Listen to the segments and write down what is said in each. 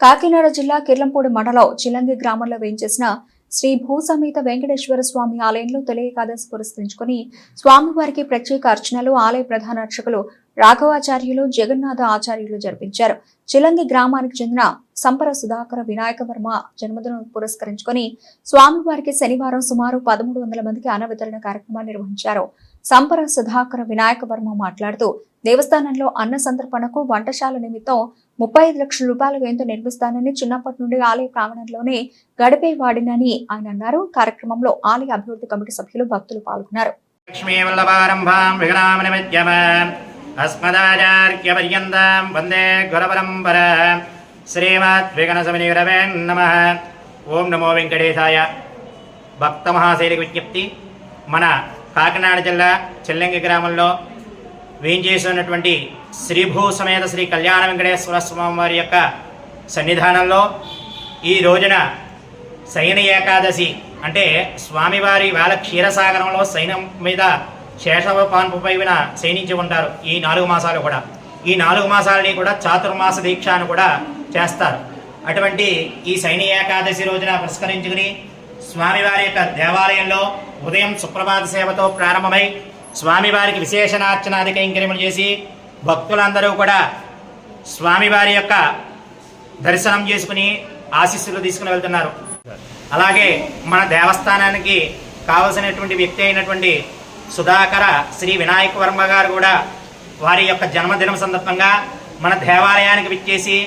కాకినాడ జిల్లా కిర్లంపూడి మండలం చిలంగి గ్రామంలో వేయించేసిన శ్రీ భూసమేత వెంకటేశ్వర స్వామి ఆలయంలో తొలి ఏకాదశి పురస్కరించుకుని స్వామివారికి ప్రత్యేక అర్చనలు ఆలయ ప్రధాన అర్చకులు రాఘవాచార్యులు జగన్నాథ ఆచార్యులు జరిపించారు. చిలంగి గ్రామానికి చెందిన సంపర సుధాకర వినాయక వర్మ జన్మదినం పురస్కరించుకొని స్వామివారికి శనివారం సుమారు పదమూడు వందల మందికి అన్న వితరణ కార్యక్రమాన్ని నిర్వహించారు. సంపర సుధాకర వినాయక వర్మ మాట్లాడుతూ దేవస్థానంలో అన్న సందర్పణకు వంటశాల నిమిత్తం ముప్పై ఐదు లక్షల రూపాయల వ్యయంతో నిర్మిస్తానని చిన్నప్పటి నుండి ఆలయ ప్రాంగణంలోనే గడిపే వాడినని ఆయన అన్నారు. కార్యక్రమంలో ఆలయ అభివృద్ధి కమిటీ సభ్యులు భక్తులు పాల్గొన్నారు. వందే నమ. ఓం నమో వెంకటేశాయ. భక్త మహాశైలికి విజ్ఞప్తి. మన కాకినాడ జిల్లా చెల్లెంగి గ్రామంలో వేయించేసినటువంటి శ్రీభూ సమేత శ్రీ కళ్యాణ వెంకటేశ్వర స్వామి వారి యొక్క సన్నిధానంలో ఈ రోజున శయన ఏకాదశి అంటే స్వామివారి వేళ క్షీరసాగరంలో సైన్యం మీద శేషవ పాన్పుపై విన శయనించి ఉంటారు ఈ నాలుగు మాసాలు కూడా. ఈ నాలుగు మాసాలని కూడా చాతుర్మాస దీక్ష అని కూడా చేస్తారు. అటువంటి ఈ శయన ఏకాదశి రోజున పురస్కరించుకుని స్వామివారి యొక్క దేవాలయంలో ఉదయం సుప్రభాత సేవతో ప్రారంభమై స్వామివారికి విశేషణార్చనాది కైంకర్యములు చేసి భక్తులందరూ కూడా స్వామివారి యొక్క దర్శనం చేసుకుని ఆశీస్సులు తీసుకుని వెళ్తున్నారు. అలాగే మన దేవస్థానానికి కావలసినటువంటి వ్యక్తి అయినటువంటి సుధాకర శ్రీ వినాయక వర్మ గారు కూడా వారి యొక్క జన్మదినం సందర్భంగా మన దేవాలయానికి విచ్చేసి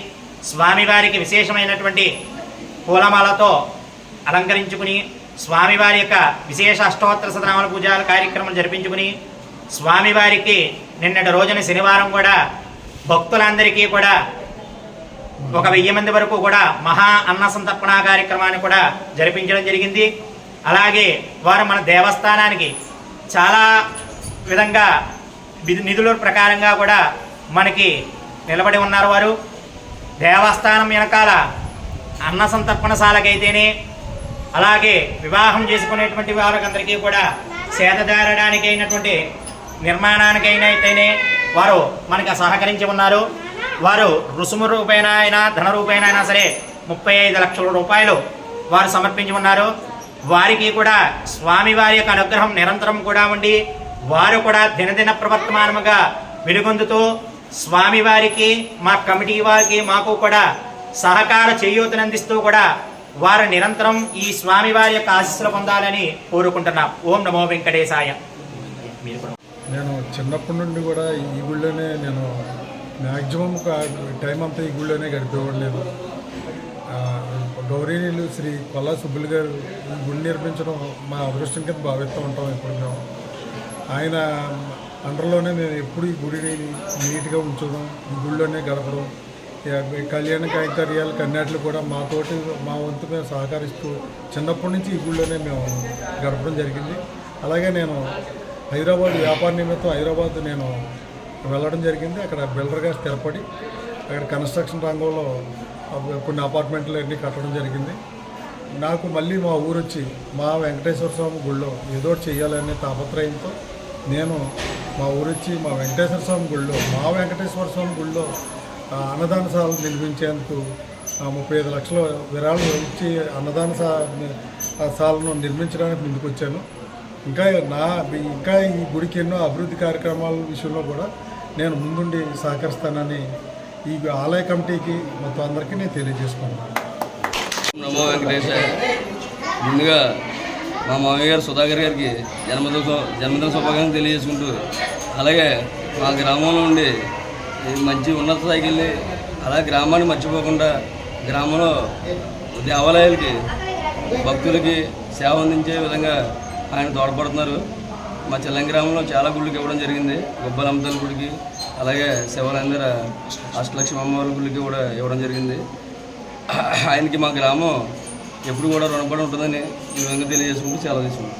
స్వామివారికి విశేషమైనటువంటి పూలమాలతో అలంకరించుకుని స్వామివారి యొక్క విశేష అష్టోత్తర సతనామల పూజల కార్యక్రమం జరిపించుకుని స్వామివారికి నిన్నటి రోజున శనివారం కూడా భక్తులందరికీ కూడా ఒక వెయ్యి మంది వరకు కూడా మహా అన్న సంతర్పణ కార్యక్రమాన్ని కూడా జరిపించడం జరిగింది. అలాగే వారు మన దేవస్థానానికి చాలా విధంగా నిధుల ప్రకారంగా కూడా మనకి నిలబడి ఉన్నారు వారు. దేవస్థానం వెనకాల అన్న సంతర్పణశాలకైతేనే అలాగే వివాహం చేసుకునేటువంటి వారికందరికీ కూడా సేదదారడానికి అయినటువంటి నిర్మాణానికైనా అయితేనే వారు మనకు సహకరించి ఉన్నారు. వారు రుసుము రూపేణ అయినా ధన రూపేణ అయినా సరే ముప్పై ఐదు లక్షల రూపాయలు వారు సమర్పించి ఉన్నారు. వారికి కూడా స్వామివారి యొక్క అనుగ్రహం నిరంతరం కూడా ఉండి వారు కూడా దినదిన ప్రవర్తమానముగా వెలుగొందుతూ స్వామివారికి మా కమిటీ వారికి మాకు కూడా సహకార చేయూతనందిస్తూ కూడా వారు నిరంతరం ఈ స్వామివారి యొక్క ఆశీస్సులు పొందాలని కోరుకుంటున్నాం. ఓం నమో వెంకటేశాయ. నేను చిన్నప్పటి నుండి కూడా ఈ గుళ్ళోనే నేను మ్యాక్సిమం టైం అంతా ఈ గుళ్ళోనే గడిపేవాడు గౌరీనీలు శ్రీ కొల్లా సుబ్బులు గారు ఈ గుడి నిర్మించడం మా అదృష్టం కింద భావిస్తూ ఉంటాం ఎప్పుడు మేము. ఆయన అండర్లోనే మేము ఎప్పుడు ఈ గుడిని నీట్గా ఉంచడం ఈ గుడిలోనే గడపడం కళ్యాణ కైంకర్యాలు కన్యాట్లు కూడా మాతోటి మా వంతు మేము సహకరిస్తూ చిన్నప్పటి నుంచి ఈ గుడిలోనే మేము గడపడం జరిగింది. అలాగే నేను హైదరాబాద్ వ్యాపార నిమిత్తం హైదరాబాద్ నేను వెళ్ళడం జరిగింది. అక్కడ బిల్డర్గా స్థిరపడి అక్కడ కన్స్ట్రక్షన్ రంగంలో కొన్ని అపార్ట్మెంట్లు అన్నీ కట్టడం జరిగింది. నాకు మళ్ళీ మా ఊరు వచ్చి మా వెంకటేశ్వర స్వామి గుళ్ళో ఏదో చేయాలనే తాపత్రయంతో నేను మా ఊరు వచ్చి మా వెంకటేశ్వర స్వామి గుళ్ళో మా వెంకటేశ్వర స్వామి గుళ్ళో అన్నదాన శాలను నిర్మించేందుకు ముప్పై ఐదు లక్షల విరాళం ఇచ్చి అన్నదాన శా ఆ శాలను నిర్మించడానికి ముందుకు వచ్చాను ఇంకా నా ఇంకా ఈ గుడికి ఎన్నో అభివృద్ధి కార్యక్రమాల విషయంలో కూడా నేను ముందుండి సహకరిస్తానని ఈ ఆలయ కమిటీకి మొత్తం అందరికీ నేను తెలియజేసుకున్నాను నమో వెంకటేశాయ. ముందుగా మా మామయ్య గారు సుధాకర్ గారికి జన్మదిన జన్మదిన శుభాకాంక్షలు తెలియజేసుకుంటూ అలాగే మా గ్రామంలో ఉండి మంచి ఉన్నత స్థాయికి వెళ్ళి అలా గ్రామాన్ని మర్చిపోకుండా గ్రామంలో దేవాలయాలకి భక్తులకి సేవ అందించే విధంగా ఆయన తోడ్పడుతున్నారు. మా చెల్లం గ్రామంలో చాలా గుళ్ళకి ఇవ్వడం జరిగింది. గొబ్బలమ్మతల్లి గుడికి అలాగే శివరాంధ్ర అష్టలక్ష్మి అమ్మవారి గుడికి కూడా ఇవ్వడం జరిగింది. ఆయనకి మా గ్రామం ఎప్పుడు కూడా రుణపడి ఉంటుందని ఈ విధంగా తెలియజేసుకుంటూ చాలా తీసుకుంటాం